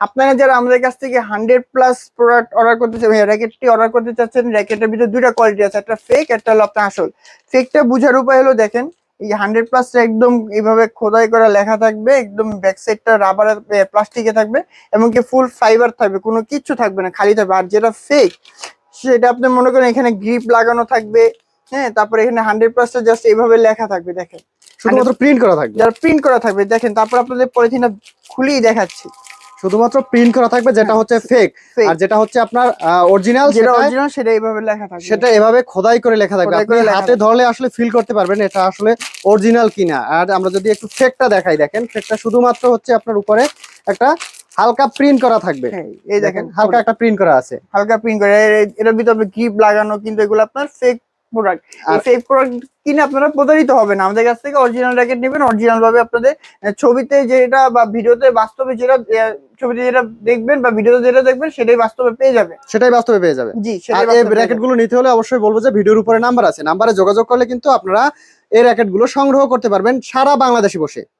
আপনারা যারা আমাদের কাছ থেকে হান্ড্রেড প্লাস প্রোডাক্ট অর্ডার করতে চান র্যাকেটটি অর্ডার করতে চাচ্ছেন র্যাকেটের ভিতরে দুইটা কোয়ালিটি আছে একটা ফেক একটা হলো আপনার আসল। ফেকটা বুঝার উপায় হলো দেখেন এই হান্ড্রেড প্লাসটা একদম এইভাবে খোদাই করা লেখা থাকবে একদম ব্যাক সাইডটা রাবার প্লাস্টিকে থাকবে এমনকি ফুল ফাইবার থাকবে কোনো কিচ্ছু থাকবে না খালি থাকবে। আর যেটা ফেক সেটা আপনি মনে করেন এখানে গ্রিপ লাগানো থাকবে হ্যাঁ তারপরে এখানে হান্ড্রেড প্লাসটা জাস্ট এইভাবে লেখা থাকবে দেখেন। শুধুমাত্র প্রিন্ট করা থাকবে? যারা প্রিন্ট করা থাকবে দেখেন তারপর আপনাদের পলিথিনটা খুলেই দেখাচ্ছি। শুধুমাত্র প্রিন্ট করা থাকবে যেটা হচ্ছে ফেক আর যেটা হচ্ছে আপনার অরিজিনাল যেটা অরিজিনাল সেটা এইভাবে লেখা থাকবে। সেটা এভাবে খোদাই করে লেখা থাকবে। আপনি হাতে ধরলে আসলে ফিল করতে পারবেন এটা আসলে অরিজিনাল কিনা। আর আমরা যদি একটু ফেকটা দেখাই দেখেন ফেকটা শুধুমাত্র হচ্ছে আপনার উপরে একটা হালকা প্রিন্ট করা থাকবে। হ্যাঁ, এই দেখেন হালকা একটা প্রিন্ট করা আছে। হালকা প্রিন্ট করা এর- এটার ভিতরে গ্রিপ লাগানো কিন্তু এগুলো আপনার ফেক প্রোডাক্ট এই আর- ফেক প্রোডাক্ট কিনে আপনারা প্রতারিত হবে না আমাদের কাছ থেকে অরিজিনাল র্যাকেট নেবেন অরিজিনাল ভাবে আপনাদের ছবিতে যেটা বা ভিডিওতে বাস্তবে যেটা ছবিতে যেটা দেখবেন বা ভিডিওতে যেটা দেখবেন সেটাই বাস্তবে পেয়ে যাবে সেটাই বাস্তবে পেয়ে যাবে জি আর এই র্যাকেটগুলো নিতে হলে অবশ্যই বলব যে ভিডিওর উপরে নাম্বার আছে। নাম্বারে যোগাযোগ করলে কিন্তু আপনারা এই র্যাকেটগুলো সংগ্রহ করতে পারবেন সারা বাংলাদেশে বসে।